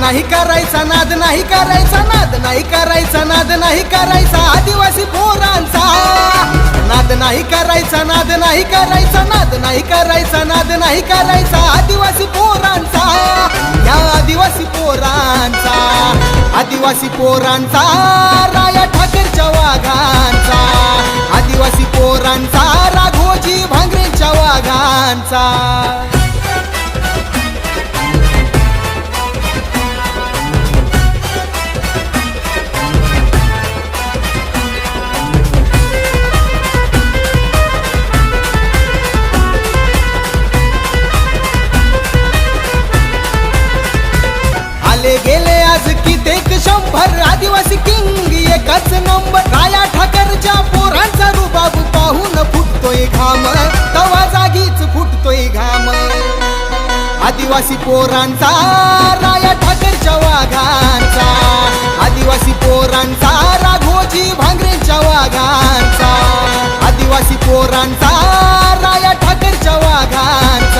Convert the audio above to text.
नाही करायचा नाद नाही करायचा नाद नाही करायचा नाद नाही करायचा आदिवासी पोरांचा. नाद नाही करायचा नाद नाही करायचा नाद नाही करायचा नाद नाही करायचा आदिवासी पोरांचा. या आदिवासी पोरांचा आदिवासी पोरांचा राया ठाकरच्या वाघांचा. आदिवासी पोरांचा राघोजी भांगरेच्या वाघांचा. नंबर आदिवासी किंग एकाच नंबर. राया ठाकरच्या पोरांचा रुबाब पाहून फुटतोय घाम. तवा जागीच फुटतोय घाम. आदिवासी पोरांचा राया ठाकरच्या वाघांचा. आदिवासी पोरांचा राघोजी भांगरेच्या वाघांचा. आदिवासी पोरांचा राया ठाकरच्या वाघांचा.